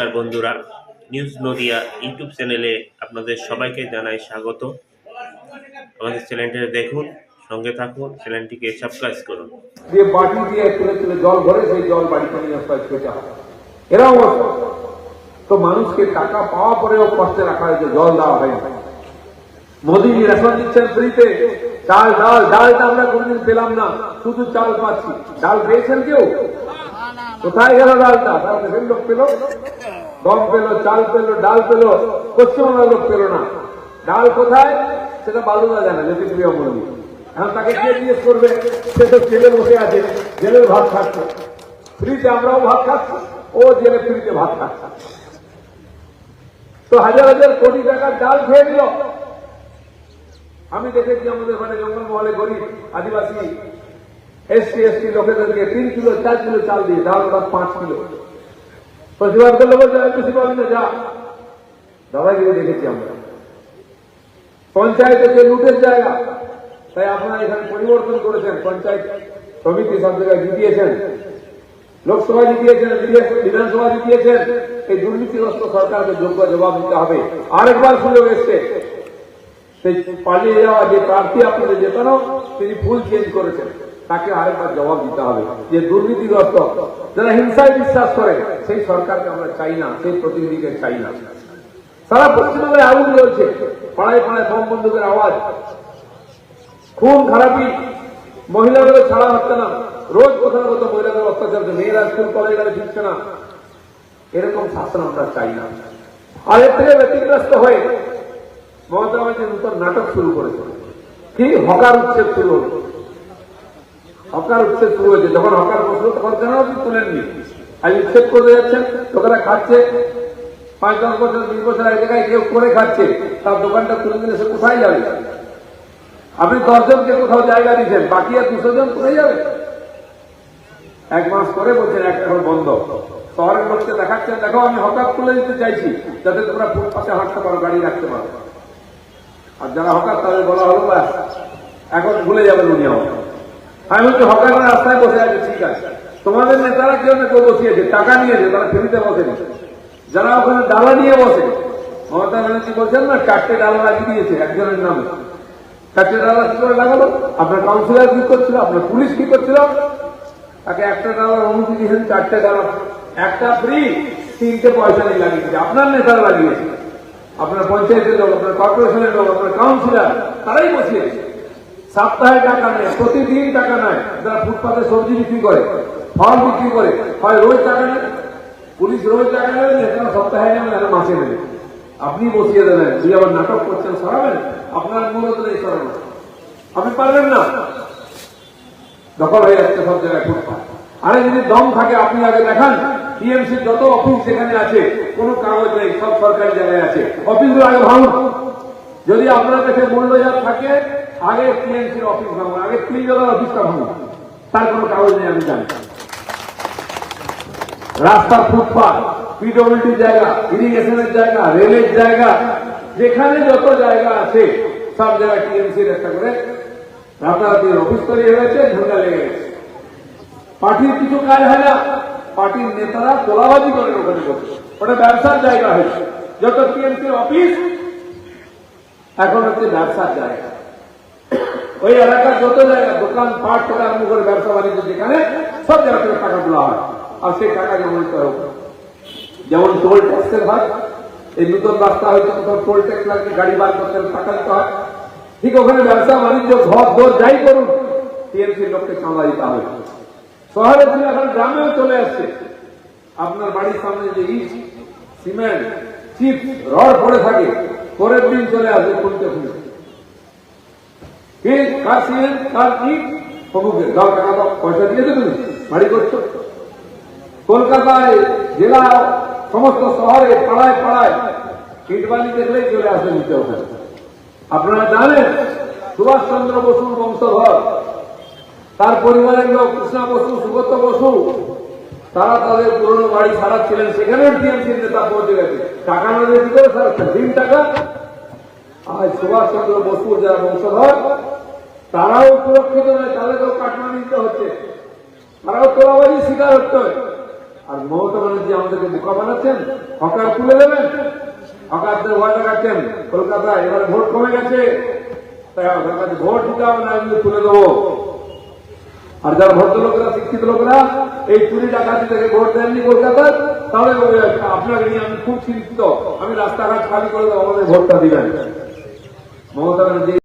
নমস্কার বন্ধুরা, news Nadia YouTube চ্যানেলে আপনাদের সবাইকে জানাই স্বাগত। আমাদের চ্যানেলটি দেখুন, সঙ্গে থাকুন, চ্যানেলটিকে সাবস্ক্রাইব করুন। দিয়ে বাটি দিয়ে তুলে তুলে জল ভরে সেই জল বাড়িতে নিয়ে আসতে হয়। ছুঁচা এরা তো মানুষকে টাকা পাওয়া পরেও কষ্টে রাখা হয়েছে, জল দেওয়া হয় মোদীজি রেশন দিচ্ছেন ফ্রিতে। চাল ডাল, ডালটা আমরা কোনদিন পেলাম না। শুধু চাল পাচ্ছি। ডাল পেয়েছেন কেউ? কোথায় গেল ডালটা? তারা দেশের লোক পেল। গম পেল, চাল পেল, ডাল পেল, পশ্চিমবঙ্গের লোক পেল না। ডাল কোথায়? সেটা বালুদা জানে জ্যোতিপ্রিয় মন্দির এখন তাকে কে জিজ্ঞেস করবে? সে তো জেলে বসে আছে জেলের ভাত খাচ্ছে। ফ্রিতে আমরাও ভাত খাচ্ছি, ও জেলে ফ্রিতে ভাত খাচ্ছে। তো হাজার হাজার কোটি টাকার ডাল খেয়ে দিল আমি দেখেছি আমাদের মানে জঙ্গলমহলে গরিব, আদিবাসী এসটি এসটি লোকেদেরকে তিন কিলো চার কিলো চাল দিয়ে ডাল ওরা পাঁচ কিলো প্রতিবাদ করলে বলছে আমি বেশি পাবি না যা দাদাগিরি দেখেছি আমরা পঞ্চায়েতে যে লুটের জায়গা তাই আপনারা এখানে পরিবর্তন করেছেন পঞ্চায়েত সমিতি সব জায়গায় জিতিয়েছেন লোকসভা জিতিয়েছেন বিধান- বিধানসভা জিতিয়েছেন এই দুর্নীতিগ্রস্ত সরকারকে যোগ্য জবাব দিতে হবে আরেকবার সুযোগ এসছে সেই পালিয়ে যাওয়া যে প্রার্থী আপনাদের জেতানো তিনি ফুল চেঞ্জ করেছেন তাকে আরেকবার জবাব দিতে হবে যে দুর্নীতিগ্রস্ত, যারা হিংসায় বিশ্বাস করে, সেই সরকারকে আমরা চাই না, সেই প্রতিনিধিকে চাই না। সারা পশ্চিমবঙ্গে আগুন জ্বলছে, পাড়ায় পাড়ায় বম বন্দুকের আওয়াজ। খুন, খারাপি মহিলাদের ছাড়া হচ্ছে না। রোজ কোথাও কোথাও মহিলাদের অত্যাচার মেয়েরা স্কুল, কলেজে গেলে ফিরছে না। এরকম শাসন আমরা চাই না। আর এর থেকে ব্যতিগ্রস্ত হয়ে মমতা ব্যানার্জি নতুন নাটক শুরু করেছে। কি হকার উচ্ছেদ শুরু হলো? হকার উচ্ছেদ শুরু হয়েছে যখন হকার বসল তখন কেন তুলেননি? আজ উচ্ছেদ করে যাচ্ছেন লোকেরা খাচ্ছে, পাঁচ, দশ বছর, বিশ বছর এক জায়গায় কেউ করে খাচ্ছে, তার দোকানটা তুলে দিলে সে কোথায় যাবে? আপনি দশজনকে কোথাও জায়গা দিচ্ছেন, বাকি আর দুশো জন কোথায় যাবে? এক মাস করে বলছেন, এক এখন বন্ধ। শহরের লোককে দেখাচ্ছেন, দেখো, আমি হঠাৎ তুলে দিতে চাইছি, যাতে তোমরা ফুটপাতে হাঁটতে পারো, গাড়ি রাখতে পারো। আর যারা হকার, তাদের বলা হলো বা এখন ভুলে যাবেন উনি আমার আমি বলছি, হকাররা রাস্তায় বসে আছে, ঠিক আছে। তোমাদের নেতারা কেউ না কেউ বসিয়েছে? টাকা নিয়েছে তারা ফেরিতে বসেনি। যারা ওখানে ডালা নিয়ে বসে, মমতা ব্যানার্জি বলছেন না, চারটে ডালা লাগিয়ে দিয়েছে, একজনের নামে। চারটে ডালা কি করে লাগালো? আপনার কাউন্সিলর কি করছিল? আপনার পুলিশ কি করছিল? তাকে একটা ডালার অনুমতি দিয়েছেন, চারটে ডালা। একটা ফ্রি তিনটে পয়সা নিয়ে লাগিয়েছে আপনার নেতারা লাগিয়েছে। আপনার পঞ্চায়েতের লোক, আপনার কর্পোরেশনের লোক, আপনার কাউন্সিলর, তারাই বসিয়েছে। সপ্তাহে টাকা নেয়, প্রতিদিন টাকা নেয়। যারা ফুটপাতে সবজি বিক্রি করে, ফল বিক্রি করে, হয় রোজ টাকা নেয়, পুলিশ রোজ টাকা নেবে নেতারা সপ্তাহে নেবে না মাসে নেবে আপনি বসিয়ে দেবেন দুই আবার নাটক করছেন, সরাবেন? আপনার মূলত নেই সরাবেন আপনি পারবেন না। দখল হয়ে যাচ্ছে সব জায়গায় ফুটপাত। আরে যদি দম থাকে, আপনি আগে দেখান, টিএমসি যত অফিস যেখানে আছে, কোনো কাগজ নেই, সব সরকারি জায়গায় আছে। অফিসগুলো আগে ভাঙুন। যদি আপনার কাছে মূল্যজাত থাকে আগে টিএমসির অফিস ভাঙুন আগে ত্রিজলার অফিসটা ভাঙুন তার কোনো কাগজ নেই, আমি জানি। রাস্তার ফুটপাত পিডব্লিউডি জায়গা ইরিগেশনের জায়গা রেলের জায়গা, যেখানে যত জায়গা আছে, সব জায়গায় টিএমসির একটা করে রাতারাতির অফিস তৈরি হয়েছে ঝান্ডা লেগে গেছে। পার্টির কিছু কাজ হয় না, পার্টির নেতারা তোলাবাজি করেন ওখানে বসে। ওটা ব্যবসার জায়গা হয়েছে। যত টিএমসির অফিস এখন হচ্ছে ব্যবসার জায়গা। ওই এলাকার যত জায়গা দোকান, পাট থেকে আরম্ভ করে ব্যবসা, বাণিজ্য যেখানে, সব জায়গা টাকা তোলা হয় আর সেই টাকা যেমন যেমন টোল ট্যাক্সের হয় এই নতুন রাস্তা হয়েছে কোথাও টোল ট্যাক্স লাগবে, গাড়ি বার করতে টাকা দিতে হয়। ঠিক ওখানে ব্যবসা, বাণিজ্য, ঘর, দোর, যাই করুন টিএমসির লোককে চাঁদা দিতে হবে। শহরে ছিল এখন গ্রামেও চলে আসছে। আপনার বাড়ির সামনে যে ইট, সিমেন্ট চিপ রড পড়ে থাকে, পরের দিন চলে আসে খুলতে খুলতে। কি, কার সিমেন্ট কার ইট প্রভুকে দাও টাকা পয়সা দিয়েছ তুমি বাড়ি করছ? কলকাতায় জেলা সমস্ত শহরে পাড়ায় পাড়ায় ইটবালি দেখলেই চলে আসে নিতে ওখানে আপনারা জানেন, সুভাষচন্দ্র বসুর বংশধর, তার পরিবারের লোক কৃষ্ণা বসু সুগত বসু, তারা তাদের পুরনো বাড়ি সারাচ্ছিলেন সেখানেও টিএমসির নেতা পৌঁছে গেছে। টাকা না দিয়ে কি করে সারাচ্ছেন দিন টাকা? আজ সুভাষচন্দ্র বসুর যারা বংশধর তারাও সুরক্ষিত নয়, তাদেরকেও কাটমানি দিতে হচ্ছে। তারাও তোলাবাজি শিকার হয় আর মমতা ব্যানার্জি আমাদেরকে বোকা বানাচ্ছেন, হকার তুলে দেবেন, হকারদের ভয় দেখাচ্ছেন, কলকাতায় এবারে ভোট কমে গেছে। ভোট দিতে হবে, না আমি তুলে দেবো। আর যারা ভদ্রলোকেরা, শিক্ষিত লোকেরা, এই চুরি ডাকাতি থেকে ভোট দেননি কলকাতায়, তাহলে আপনাকে নিয়ে আমি খুব চিন্তিত। আমি রাস্তাঘাট খালি করে দেবো, আমাদের ভোটটা দিবেন। মমতা ব্যানার্জি